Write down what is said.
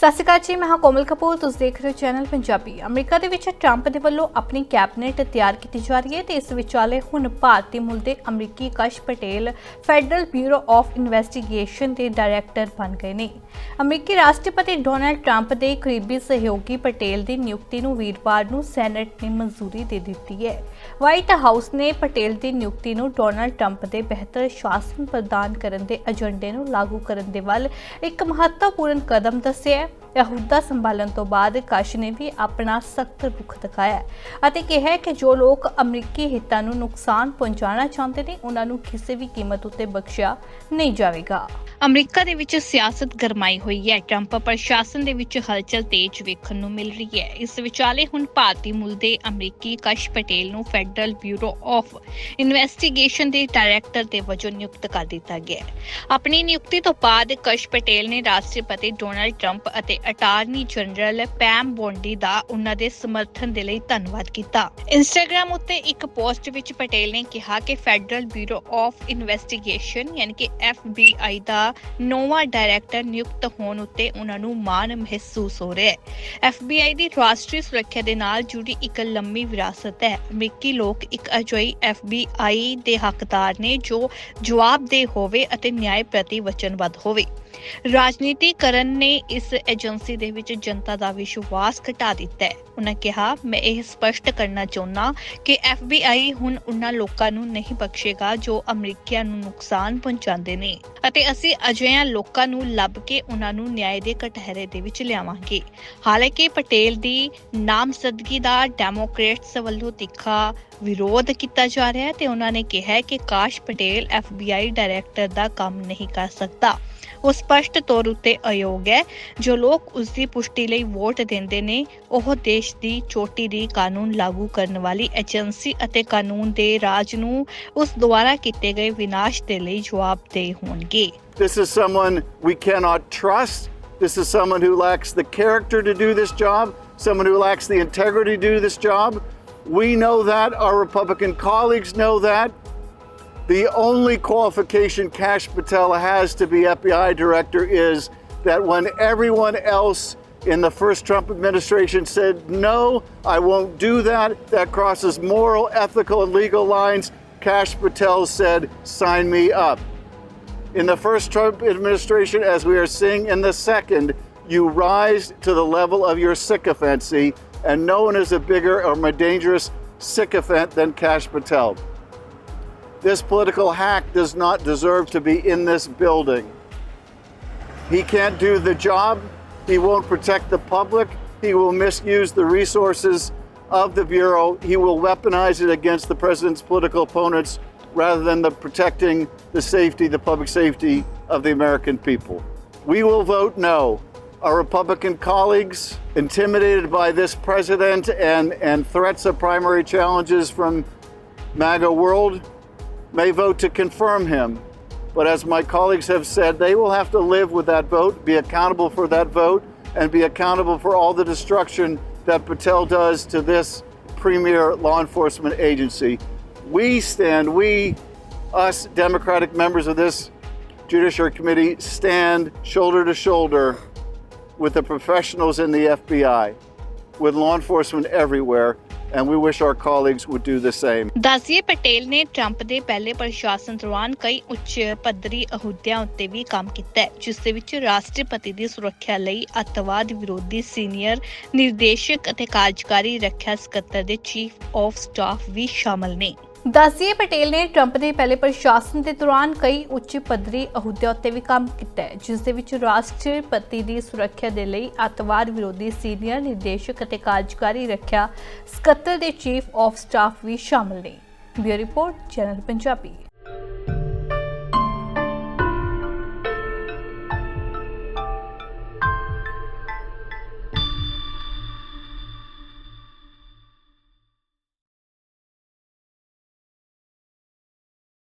ਸਤਿ ਸ਼੍ਰੀ ਅਕਾਲ ਜੀ, ਮੈਂ ਹਾਂ ਕੋਮਲ ਕਪੂਰ। ਤੁਸੀਂ ਦੇਖ ਰਹੇ ਹੋ ਚੈਨਲ ਪੰਜਾਬੀ। ਅਮਰੀਕਾ ਦੇ ਵਿੱਚ ਟਰੰਪ ਦੇ ਵੱਲੋਂ ਆਪਣੀ ਕੈਬਨਿਟ ਤਿਆਰ ਕੀਤੀ ਜਾ ਰਹੀ ਹੈ ਤੇ ਇਸ ਵਿਚਾਲੇ ਹੁਣ ਭਾਰਤੀ ਮੁੱਲ ਦੇ ਅਮਰੀਕੀ Kash Patel federal bureau of investigation ਦੇ ਡਾਇਰੈਕਟਰ ਬਣ ਗਏ ਨੇ। ਅਮਰੀਕੀ ਰਾਸ਼ਟਰਪਤੀ ਡੋਨਲਡ ਟਰੰਪ ਦੇ ਕਰੀਬੀ ਸਹਿਯੋਗੀ ਪਟੇਲ ਦੀ ਨਿਯੁਕਤੀ ਨੂੰ ਵੀਰਵਾਰ ਨੂੰ ਸੈਨੇਟ ਨੇ ਮਨਜ਼ੂਰੀ ਦੇ ਦਿੱਤੀ ਹੈ। ਵਾਈਟ ਹਾਊਸ ਨੇ ਪਟੇਲ ਦੀ ਨਿਯੁਕਤੀ ਨੂੰ ਡੋਨਲਡ ਟਰੰਪ ਦੇ ਬਿਹਤਰ ਸ਼ਾਸਨ ਪ੍ਰਦਾਨ ਕਰਨ ਦੇ ਏਜੰਡੇ ਨੂੰ ਲਾਗੂ ਕਰਨ ਦੇ ਵੱਲ ਇੱਕ ਮਹੱਤਵਪੂਰਨ ਕਦਮ ਦੱਸਿਆ ਹੈ ਅਹੁਦਾ ਸੰਭਾਲਣ ਤੋਂ ਬਾਅਦ ਕਸ਼ ਨੇ ਵੀ ਆਪਣਾ ਸਖਤ ਰੁਖ ਦਿਖਾਇਆ ਅਤੇ ਕਿਹਾ ਕਿ ਜੋ ਲੋਕ ਅਮਰੀਕੀ ਹਿੱਤਾਂ ਨੂੰ ਨੁਕਸਾਨ ਪਹੁੰਚਾਉਣਾ ਚਾਹੁੰਦੇ ਨੇ, ਉਹਨਾਂ ਨੂੰ ਕਿਸੇ ਵੀ ਕੀਮਤ ਉੱਤੇ ਬਖਸ਼ਿਆ ਨਹੀਂ ਜਾਵੇਗਾ। ਅਮਰੀਕਾ ਦੇ ਵਿੱਚ ਸਿਆਸਤ ਗਰਮਾਈ ਹੋਈ ਹੈ। ਟਰੰਪ ਪ੍ਰਸ਼ਾਸਨ ਦੇ ਵਿੱਚ ਹਲਚਲ ਤੇਜ਼ ਵੇਖਣ ਨੂੰ ਮਿਲ ਰਹੀ ਹੈ। ਇਸ ਵਿਚਾਲੇ ਹੁਣ ਭਾਰਤੀ ਮੁੱਲ ਦੇ ਅਮਰੀਕੀ ਕਸ਼ ਪਟੇਲ ਨੂੰ ਫੈਡਰਲ ਬਿਊਰੋ ਆਫ ਇਨਵੈਸਟੀਗੇਸ਼ਨ ਦੇ ਡਾਇਰੈਕਟਰ ਦੇ ਵਜੋਂ ਨਿਯੁਕਤ ਕਰ ਦਿੱਤਾ ਗਿਆ ਹੈ। ਆਪਣੀ ਨਿਯੁਕਤੀ ਤੋਂ ਬਾਅਦ ਕਸ਼ ਪਟੇਲ ਨੇ ਰਾਸ਼ਟਰਪਤੀ ਡੋਨਾਲਡ ਟਰੰਪ ਅਤੇ ਅਟਾਰਨੀ ਜਨਰਲ ਪੈਮ ਬੋਂਡੀ ਦਾ ਉਹਨਾਂ ਦੇ ਸਮਰਥਨ ਦੇ ਲਈ ਧੰਨਵਾਦ ਕੀਤਾ। ਇੰਸਟਾਗ੍ਰam ਉੱਤੇ ਇੱਕ ਪੋਸਟ ਵਿੱਚ ਪਟੇਲ ਨੇ ਕਿਹਾ ਕਿ ਫੈਡਰਲ ਬਿਊਰੋ ਆਫ ਇਨਵੈਸਟੀਗੇਸ਼ਨ ਯਾਨੀ ਕਿ FBI ਦਾ ਨੋਵਾ ਡਾਇਰੈਕਟਰ ਨਿਯੁਕਤ ਹੋਣ ਉੱਤੇ ਉਹਨਾਂ ਨੂੰ ਮਾਣ ਮਹਿਸੂਸ ਹੋ ਰਿਹਾ ਹੈ। FBI ਦੀ ਰਾਸ਼ਟਰੀ ਸੁਰੱਖਿਆ ਦੇ ਨਾਲ ਜੁੜੀ ਇੱਕ ਲੰਮੀ ਵਿਰਾਸਤ ਹੈ। ਅਮਰੀਕੀ ਲੋਕ ਇੱਕ ਅਜਿਹੀ FBI ਦੇ ਹੱਕਦਾਰ ਨੇ ਜੋ ਜਵਾਬਦੇਹ ਹੋਵੇ ਅਤੇ ਨਿਆਂ ਪ੍ਰਤੀ ਵਚਨਬੱਧ ਹੋਵੇ। ਰਾਜਨੀਤੀਕਰਨ ਨੇ ਇਸ ਏਜੰਸੀ ਦੇ ਵਿੱਚ ਜਨਤਾ ਦਾ ਵਿਸ਼ਵਾਸ ਘਟਾ ਦਿੱਤਾ ਹੈ। ਉਹਨਾਂ ਕਿਹਾ, ਮੈਂ ਇਹ ਸਪਸ਼ਟ ਕਰਨਾ ਚਾਹੁੰਦਾ ਕਿ FBI ਹੁਣ ਉਹਨਾਂ ਲੋਕਾਂ ਨੂੰ ਨਹੀਂ ਬਖਸ਼ੇਗਾ ਜੋ ਅਮਰੀਕੀਆਂ ਨੂੰ ਨੁਕਸਾਨ ਪਹੁੰਚਾਉਂਦੇ ਨੇ ਅਤੇ ਅਸੀਂ ਅਜਿਹਿਆਂ ਲੋਕਾਂ ਨੂੰ ਲੱਭ ਕੇ ਉਹਨਾਂ ਨੂੰ ਨਿਆਂ ਦੇ ਕਟਹਿਰੇ ਦੇ ਵਿੱਚ ਲਿਆਵਾਂਗੇ। ਹਾਲਾਂਕਿ ਪਟੇਲ ਦੀ ਨਾਮਜ਼ਦਗੀ ਦਾ ਡੈਮੋਕ੍ਰੇਟਸ ਵੱਲੋਂ ਤਿੱਖਾ ਵਿਰੋਧ ਕੀਤਾ ਜਾ ਰਿਹਾ ਹੈ ਤੇ ਉਹਨਾਂ ਨੇ ਕਿਹਾ ਕਿ ਕਾਸ਼ ਪਟੇਲ FBI ਡਾਇਰੈਕਟਰ ਦਾ ਕੰਮ ਨਹੀਂ ਕਰ ਸਕਦਾ। ਉਹ ਸਪਸ਼ਟ ਤੌਰ ਉੱਤੇ ਅਯੋਗ ਹੈ ਜੋ ਲੋਕ ਉਸ ਦੀ ਪੁਸ਼ਟੀ ਲਈ ਵੋਟ ਦਿੰਦੇ ਨੇ ਉਹ ਦੇਸ਼ ਦੀ ਚੋਟੀ ਦੀ ਕਾਨੂੰਨ ਲਾਗੂ ਕਰਨ ਵਾਲੀ ਏਜੰਸੀ ਅਤੇ ਕਾਨੂੰਨ ਦੇ ਰਾਜ ਨੂੰ ਉਸ ਦੁਆਰਾ ਕੀਤੇ ਗਏ ਵਿਨਾਸ਼ ਦੇ ਲਈ ਜਵਾਬਦੇਹ ਹੋਣਗੇ This is someone we cannot trust. This is someone who lacks the character to do this job, someone who lacks the integrity to do this job. We know that. Our Republican colleagues know that. The only qualification Kash Patel has to be FBI director is that when everyone else in the first Trump administration said, no, I won't do that, that crosses moral, ethical, and legal lines, Kash Patel said, sign me up. In the first Trump administration, as we are seeing in the second, you rise to the level of your sycophancy, and no one is a bigger or more dangerous sycophant than Kash Patel. This political hack does not deserve to be in this building. He can't do the job. He won't protect the public. He will misuse the resources of the Bureau. He will weaponize it against the president's political opponents rather than the protecting the safety, the public safety of the American people. We will vote no. Our Republican colleagues, intimidated by this president and, and threats of primary challenges from MAGA world, may vote to confirm him. But as my colleagues have said, they will have to live with that vote, be accountable for that vote, and be accountable for all the destruction that Patel does to this premier law enforcement agency. We stand, we, us Democratic members of this Judiciary Committee, stand shoulder to shoulder with the professionals in the FBI, with law enforcement everywhere, and we wish our colleagues would do the same. ਦਾਸੀਏ Patel ਨੇ Trump ਦੇ ਪਹਿਲੇ ਪ੍ਰਸ਼ਾਸਨ ਦੌਰਾਨ ਕਈ ਉੱਚ ਪੱਧਰੀ ਅਹੁਦਿਆਂ ਉੱਤੇ ਵੀ ਕੰਮ ਕੀਤਾ ਹੈ, ਜਿਸ ਦੇ ਵਿੱਚ ਰਾਸ਼ਟਰਪਤੀ ਦੀ ਸੁਰੱਖਿਆ ਲਈ ਅੱਤਵਾਦ ਵਿਰੋਧੀ ਸੀਨੀਅਰ ਨਿਰਦੇਸ਼ਕ ਅਤੇ ਕਾਰਜਕਾਰੀ ਰੱਖਿਆ ਸਕੱਤਰ ਦੇ ਚੀਫ ਆਫ ਸਟਾਫ ਵੀ ਸ਼ਾਮਲ ਨੇ ਦਾਸੀਏ ਪਟੇਲ ਨੇ ਟਰੰਪ ਦੇ ਪਹਿਲੇ ਪ੍ਰਸ਼ਾਸਨ ਦੇ ਦੌਰਾਨ ਕਈ ਉੱਚ ਪੱਧਰੀ ਅਹੁਦਿਆਂ ਉੱਤੇ ਵੀ ਕੰਮ ਕੀਤਾ ਹੈ, ਜਿਸ ਦੇ ਵਿੱਚ ਰਾਸ਼ਟਰਪਤੀ ਦੀ ਸੁਰੱਖਿਆ ਦੇ ਲਈ ਅੱਤਵਾਦ ਵਿਰੋਧੀ ਸੀਨੀਅਰ ਨਿਰਦੇਸ਼ਕ ਅਤੇ ਕਾਰਜਕਾਰੀ ਰੱਖਿਆ ਸਕੱਤਰ ਦੇ ਚੀਫ ਆਫ ਸਟਾਫ ਵੀ ਸ਼ਾਮਲ ਨੇ। Bureau report, channel Punjabi.